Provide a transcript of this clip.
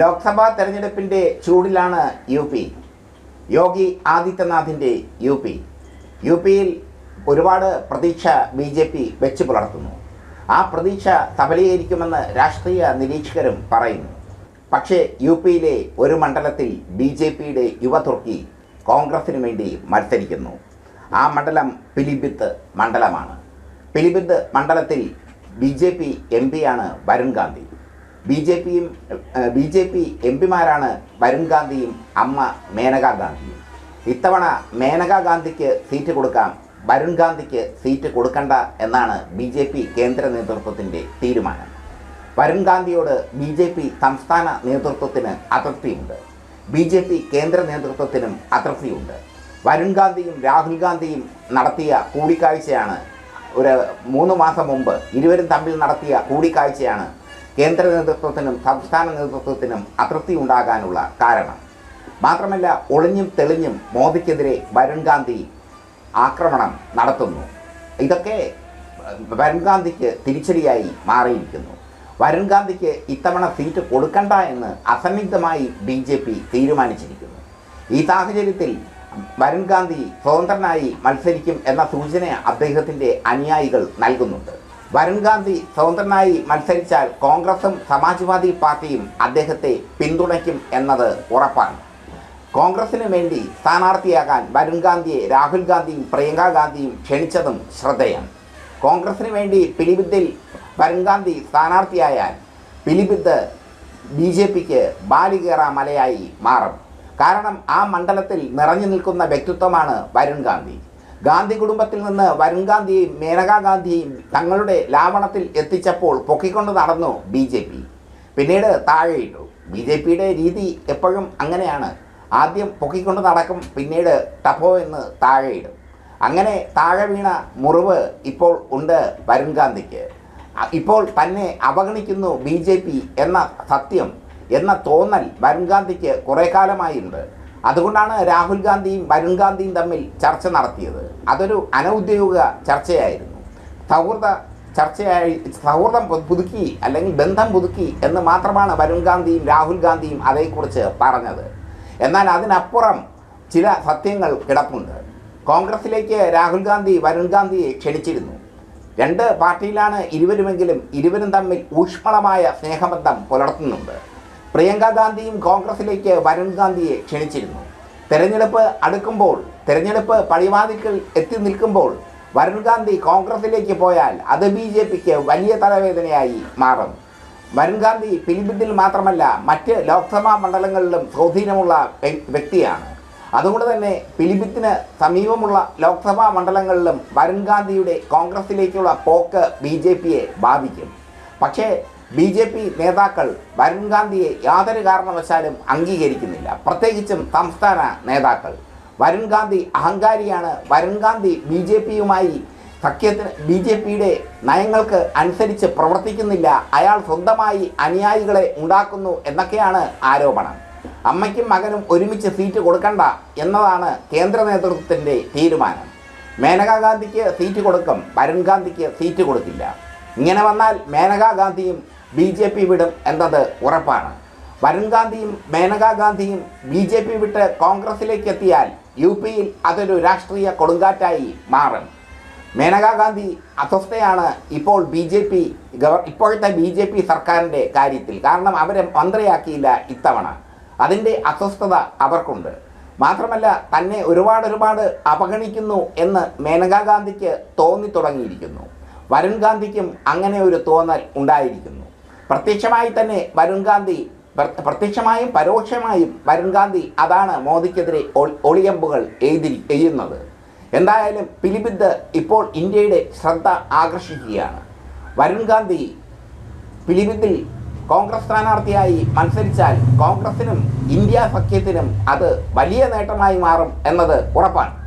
ലോക്സഭാ തെരഞ്ഞെടുപ്പിന്റെ ചൂടിലാണ് U P. Yogi ആദിത്യനാഥിന്റെ യു പി. യു പിയിൽ ഒരുപാട് പ്രതീക്ഷ ബി ജെ പി വെച്ച് പുലർത്തുന്നു. ആ പ്രതീക്ഷ സഫലീകരിക്കുമെന്ന് രാഷ്ട്രീയ നിരീക്ഷകരും പറയുന്നു. പക്ഷേ യു പിയിലെ ഒരു മണ്ഡലത്തിൽ ബി ജെ പിയുടെ യുവതുർക്കി കോൺഗ്രസിന് വേണ്ടി മത്സരിക്കുന്നു. ആ മണ്ഡലം പിലിഭിത്ത് മണ്ഡലമാണ്. പിലിഭിത്ത് മണ്ഡലത്തിൽ ബി ജെ പി എം പിയാണ് വരുൺ ഗാന്ധി. ബി ജെ പിയും ബി ജെ പി എം പിമാരാണ് വരുൺ ഗാന്ധിയും അമ്മ മേനകാ ഗാന്ധിയും. ഇത്തവണ മേനകാ ഗാന്ധിക്ക് സീറ്റ് കൊടുക്കാം വരുൺ ഗാന്ധിക്ക് സീറ്റ് കൊടുക്കണ്ട എന്നാണ് ബി ജെ പി കേന്ദ്ര നേതൃത്വത്തിന്റെ തീരുമാനം. വരുൺ ഗാന്ധിയോട് ബി ജെ പി സംസ്ഥാന നേതൃത്വത്തിന് അതൃപ്തിയുണ്ട്. ബി ജെ പി കേന്ദ്ര നേതൃത്വത്തിനും അതൃപ്തിയുണ്ട്. വരുൺ ഗാന്ധിയും രാഹുൽ ഗാന്ധിയും നടത്തിയ കൂടിക്കാഴ്ചയാണ് ഒരു മൂന്ന് മാസം മുമ്പ് ഇരുവരും തമ്മിൽ നടത്തിയ കൂടിക്കാഴ്ചയാണ് കേന്ദ്ര നേതൃത്വത്തിനും സംസ്ഥാന നേതൃത്വത്തിനും അതൃപ്തി ഉണ്ടാകാനുള്ള കാരണം. മാത്രമല്ല ഒളിഞ്ഞും തെളിഞ്ഞും മോദിക്കെതിരെ വരുൺ ഗാന്ധി ആക്രമണം നടത്തുന്നു. ഇതൊക്കെ വരുൺ ഗാന്ധിക്ക് തിരിച്ചടിയായി മാറിയിരിക്കുന്നു. വരുൺ ഗാന്ധിക്ക് ഇത്തവണ സീറ്റ് കൊടുക്കണ്ട എന്ന് അസന്നിഗ്ധമായി ബി ജെ പി തീരുമാനിച്ചിരിക്കുന്നു. ഈ സാഹചര്യത്തിൽ വരുൺ ഗാന്ധി സ്വതന്ത്രനായി മത്സരിക്കും എന്ന സൂചന അദ്ദേഹത്തിന്റെ അനുയായികൾ നൽകുന്നുണ്ട്. വരുൺ ഗാന്ധി സ്വതന്ത്രനായി മത്സരിച്ചാൽ കോൺഗ്രസും സമാജ്വാദി പാർട്ടിയും അദ്ദേഹത്തെ പിന്തുണയ്ക്കും എന്നത് ഉറപ്പാണ്. കോൺഗ്രസിനു വേണ്ടി സ്ഥാനാർത്ഥിയാകാൻ വരുൺ ഗാന്ധിയെ രാഹുൽ ഗാന്ധിയും പ്രിയങ്ക ഗാന്ധിയും ക്ഷണിച്ചതും ശ്രദ്ധേയം. കോൺഗ്രസിനു വേണ്ടി പിലിഭിത്തിൽ വരുൺ ഗാന്ധി സ്ഥാനാർത്ഥിയായാൽ പിലിഭിത്ത് ബി ജെ പിക്ക് ബാലികേറ മലയായി മാറും. കാരണം ആ മണ്ഡലത്തിൽ നിറഞ്ഞു നിൽക്കുന്ന വ്യക്തിത്വമാണ് വരുൺ ഗാന്ധി. ഗാന്ധി കുടുംബത്തിൽ നിന്ന് വരുൺ ഗാന്ധിയെയും മേനകാ ഗാന്ധിയെയും തങ്ങളുടെ ലാവണത്തിൽ എത്തിച്ചപ്പോൾ പൊക്കിക്കൊണ്ട് നടന്നു ബി ജെ പി. പിന്നീട് താഴെയിട്ടു ബി ജെ പിയുടെ രീതി എപ്പോഴും അങ്ങനെയാണ്. ആദ്യം പൊക്കിക്കൊണ്ട് നടക്കും പിന്നീട് ടഫോ എന്ന് താഴെയിടും അങ്ങനെ താഴെ വീണ മുറിവ് ഇപ്പോൾ ഉണ്ട് വരുൺ ഗാന്ധിക്ക്. ഇപ്പോൾ തന്നെ അവഗണിക്കുന്നു ബി ജെ പി എന്ന സത്യം എന്ന തോന്നൽ വരുൺ ഗാന്ധിക്ക് കുറേ കാലമായിട്ടുണ്ട് അതുകൊണ്ടാണ് രാഹുൽ ഗാന്ധിയും വരുൺ ഗാന്ധിയും തമ്മിൽ ചർച്ച നടത്തിയത്. അതൊരു അനൗദ്യോഗിക ചർച്ചയായിരുന്നു. സൗഹൃദ ചർച്ചയായി സൗഹൃദം പുതുക്കി അല്ലെങ്കിൽ ബന്ധം പുതുക്കി എന്ന് മാത്രമാണ് വരുൺ ഗാന്ധിയും രാഹുൽ ഗാന്ധിയും അതേക്കുറിച്ച് പറഞ്ഞത്. എന്നാൽ അതിനപ്പുറം ചില സത്യങ്ങൾ കിടപ്പുണ്ട്. കോൺഗ്രസിലേക്ക് രാഹുൽ ഗാന്ധി വരുൺ ഗാന്ധിയെ ക്ഷണിച്ചിരുന്നു. രണ്ട് പാർട്ടിയിലാണ് ഇരുവരുമെങ്കിലും ഇരുവരും തമ്മിൽ ഊഷ്മളമായ സ്നേഹബന്ധം പുലർത്തുന്നുണ്ട്. പ്രിയങ്ക ഗാന്ധിയും കോൺഗ്രസിലേക്ക് വരുൺ ഗാന്ധിയെ ക്ഷണിച്ചിരുന്നു. തെരഞ്ഞെടുപ്പ് അടുക്കുമ്പോൾ തെരഞ്ഞെടുപ്പ് പടിവാതിക്കൽ എത്തി നിൽക്കുമ്പോൾ വരുൺ ഗാന്ധി കോൺഗ്രസിലേക്ക് പോയാൽ അത് ബി ജെ പിക്ക് വലിയ തലവേദനയായി മാറും. വരുൺ ഗാന്ധി പിലിഭിത്തിൽ മാത്രമല്ല മറ്റ് ലോക്സഭാ മണ്ഡലങ്ങളിലും സ്വാധീനമുള്ള വ്യക്തിയാണ്. അതുകൊണ്ട് തന്നെ പിലിഭിത്തിന് സമീപമുള്ള ലോക്സഭാ മണ്ഡലങ്ങളിലും വരുൺ ഗാന്ധിയുടെ കോൺഗ്രസിലേക്കുള്ള പോക്ക് ബി ജെ പിയെ ബാധിക്കും. പക്ഷേ ബി ജെ പി നേതാക്കൾ വരുൺ ഗാന്ധിയെ യാതൊരു കാരണവശാലും അംഗീകരിക്കുന്നില്ല. പ്രത്യേകിച്ചും സംസ്ഥാന നേതാക്കൾ. വരുൺ ഗാന്ധി അഹങ്കാരിയാണ്. വരുൺ ഗാന്ധി ബി ജെ പിയുമായി സഖ്യത്തിന് ബി ജെ പിയുടെ നയങ്ങൾക്ക് അനുസരിച്ച് പ്രവർത്തിക്കുന്നില്ല. അയാൾ സ്വന്തമായി അനുയായികളെ ഉണ്ടാക്കുന്നു എന്നൊക്കെയാണ് ആരോപണം. അമ്മയ്ക്കും മകനും ഒരുമിച്ച് സീറ്റ് കൊടുക്കണ്ട എന്നതാണ് കേന്ദ്ര നേതൃത്വത്തിന്റെ തീരുമാനം. മേനകാ ഗാന്ധിക്ക് സീറ്റ് കൊടുക്കും. വരുൺ ഗാന്ധിക്ക് സീറ്റ് കൊടുക്കില്ല. ഇങ്ങനെ വന്നാൽ മേനകാ ഗാന്ധിയും ബി ജെ പി വിടും എന്നത് ഉറപ്പാണ്. വരുൺ ഗാന്ധിയും മേനകാ ഗാന്ധിയും ബി ജെ പി വിട്ട് കോൺഗ്രസിലേക്ക് എത്തിയാൽ യു പിയിൽ അതൊരു രാഷ്ട്രീയ കൊടുങ്കാറ്റായി മാറും. മേനകാ ഗാന്ധി അസ്വസ്ഥയാണ് ഇപ്പോൾ ബി ജെ പി ഗവ ഇപ്പോഴത്തെ ബി ജെ പി സർക്കാരിന്റെ കാര്യത്തിൽ. കാരണം അവരെ മന്ത്രിയാക്കിയില്ല ഇത്തവണ. അതിന്റെ അസ്വസ്ഥത അവർക്കുണ്ട്. മാത്രമല്ല തന്നെ ഒരുപാട് ഒരുപാട് അവഗണിക്കുന്നു എന്ന് മേനകാ ഗാന്ധിക്ക് തോന്നി തുടങ്ങിയിരിക്കുന്നു. വരുൺ ഗാന്ധിക്കും അങ്ങനെ ഒരു തോന്നൽ ഉണ്ടായിരിക്കുന്നു. പ്രത്യക്ഷമായി തന്നെ വരുൺ ഗാന്ധി പ്ര- പ്രത്യക്ഷമായും പരോക്ഷമായും വരുൺ ഗാന്ധി അതാണ് മോദിക്കെതിരെ ഒളിയമ്പുകൾ എഴുതി എഴുതുന്നത്. എന്തായാലും പിലിഭിത്ത് ഇപ്പോൾ ഇന്ത്യയുടെ ശ്രദ്ധ ആകർഷിക്കുകയാണ്. വരുൺ ഗാന്ധി പിലിഭിത്തിൽ കോൺഗ്രസ് സ്ഥാനാർത്ഥിയായി മത്സരിച്ചാൽ കോൺഗ്രസിനും ഇന്ത്യ സഖ്യത്തിനും അത് വലിയ നേട്ടമായി മാറും എന്നത് ഉറപ്പാണ്.